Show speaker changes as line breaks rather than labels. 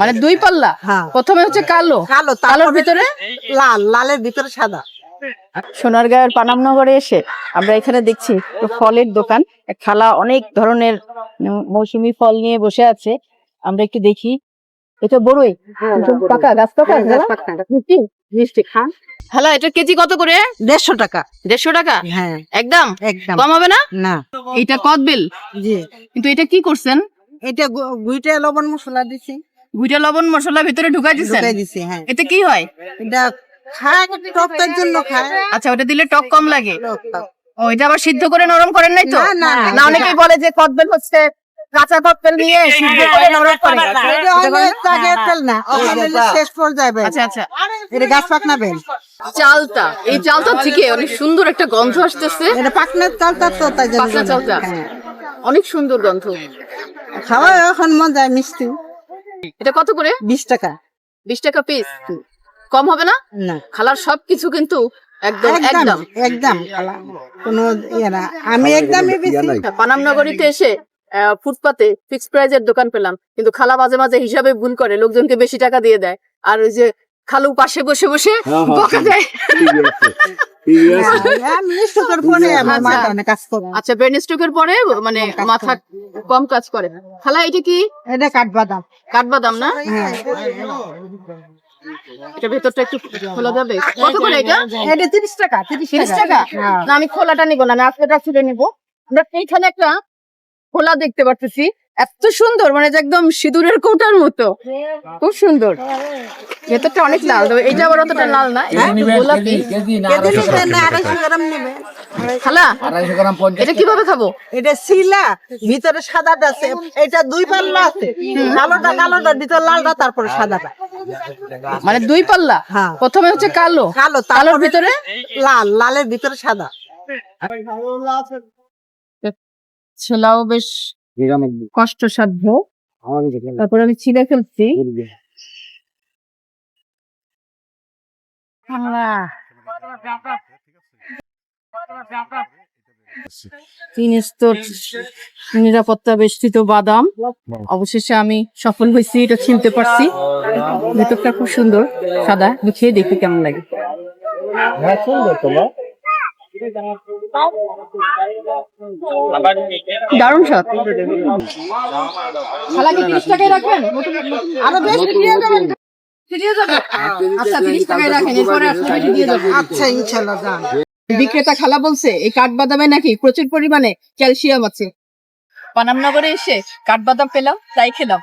মানে দুই পাল্লা?
হ্যাঁ।
প্রথমে হচ্ছে কালো।
কালো
কালোর ভিতরে?
লাল লালের ভিতরে সাদা।
সোনারগাঁয়ের পানামনগরে এসে আমরা এখানে দেখছি ফলের দোকান। খালা অনেক ধরনের মৌসুমী ফল নিয়ে বসে আছে। আমরা একটু দেখি। এটা বড়ই। পাকা গাছ পাকা মিষ্টি মিষ্টি খান। হ্যালো এটা কেজি কত করে?
দেড়শো টাকা।
দেড়শো টাকা?
হ্যাঁ।
একদম?
একদম।
কম হবে না?
না।
এটা কদবেল?
জি।
কিন্তু এটা কি করছেন?
এটা গু- গুইটা লবণ মশলা দিছি।
গুইটা লবণ মশলা ভিতরে ঢুকাই দিচ্ছেন
ঢুকাই দিছি হ্যাঁ।
এতে কি হয়?
এটা খায় টকটার জন্য খায়।
আচ্ছা ওটা দিলে টক কম লাগে। ও এটা আবার সিদ্ধ করে নরম করেন নাই তো?
না,
অনেকেই বলে যে কদবেল হচ্ছে কাঁচা কদবেল নিয়ে সিদ্ধ করে নরম করে।
এটা অনেক তেল না ওখানে শেষ পর্যায়ে।
আচ্ছা আচ্ছা।
এটা গাছ পাকনা বেল
চালটা এই চালটা থেকে অনেক সুন্দর একটা গন্ধ আসতেছে।
এটা পাকনার চালটা তো তাই জন্য
পাতলা চালটা
হ্যাঁ।
অনেক সুন্দর গন্ধ।
খাওয়া এখন মজা মিষ্টি।
এটা কত করে?
বিশ টাকা।
বিশ টাকা পিস কম হবে না?
না।
খালার সবকিছু কিন্তু একদম
একদম
একদম।
একদম কোনো ইয়ে না। আমি একদমই বেশি।
পানাম নগরীতে এসে আহ, ফুটপাতে ফিক্স প্রাইজের দোকান পেলাম। কিন্তু খালা মাঝে মাঝে হিসাবে ভুল করে লোকজনকে বেশি টাকা দিয়ে দেয়। আর ওই যে খালু পাশে বসে বসে
হ্যাঁ, হ্যাঁ,
বকা দেয়।
আমার
আচ্ছা।
মাথা অনেক কাজ করে।
আচ্ছা ব্রেন স্ট্রোকের পরে মানে মাথা কম কাজ করে। খালা এটা কি?
এটা কাঠবাদাম।
কাঠবাদাম না?
হ্যাঁ
এটা ভেতরটা একটু খোলা যাবে। কত করে এটা?
এটা তিরিশ টাকা তিরিশ
টাকা।
হ্যাঁ।
না আমি খোলাটা নিবো না আমি আজকেটা ছিঁড়ে নিবো। আমরা এইখানে একটা খোলা দেখতে পারতেছি। এত সুন্দর মানে একদম সিঁদুরের কৌটার মতো। খুব সুন্দর। ভেতরটা অনেক লাল তবে এইটা আবার অতটা লাল না এটা গোলাপি। খালা এটা কীভাবে খাব?
এটা শিলা ভিতরে সাদাটা আছে এটা দুই পাল্লা আছে। কালোটা কালোটা ভিতরে লালটা তারপরে সাদাটা।
মানে দুই পাল্লা?
হ্যাঁ।
প্রথমে হচ্ছে কালো।
কালো
কালোর ভিতরে?
লাল লালের ভিতরে সাদা।
ছোলাও বেশ কষ্টসাধ্য। তারপর আমি ছিঁড়ে ফেলছি। তিন নিরাপত্তা বেষ্টিত বাদাম। অবশেষে আমি সফল হয়েছি এটা চিনতে পারছি। ভেতরটা খুব সুন্দর সাদা। খেয়ে দেখি কেমন লাগে। দারুণ স্বাদ খালা কি তিরিশ টাকায় রাখবেন? আরও বেশি দিয়ে যাবেন ফিরিয়ে যাবে আচ্ছা তিরিশ টাকায় রাখেন এরপরে আসলে দিয়ে
আচ্ছা ইনশাল্লাহ যান।
বিক্রেতা খালা বলছে এই কাঠবাদামে নাকি প্রচুর পরিমাণে ক্যালসিয়াম আছে। পানামনগরে এসে কাঠবাদাম পেলাম তাই খেলাম।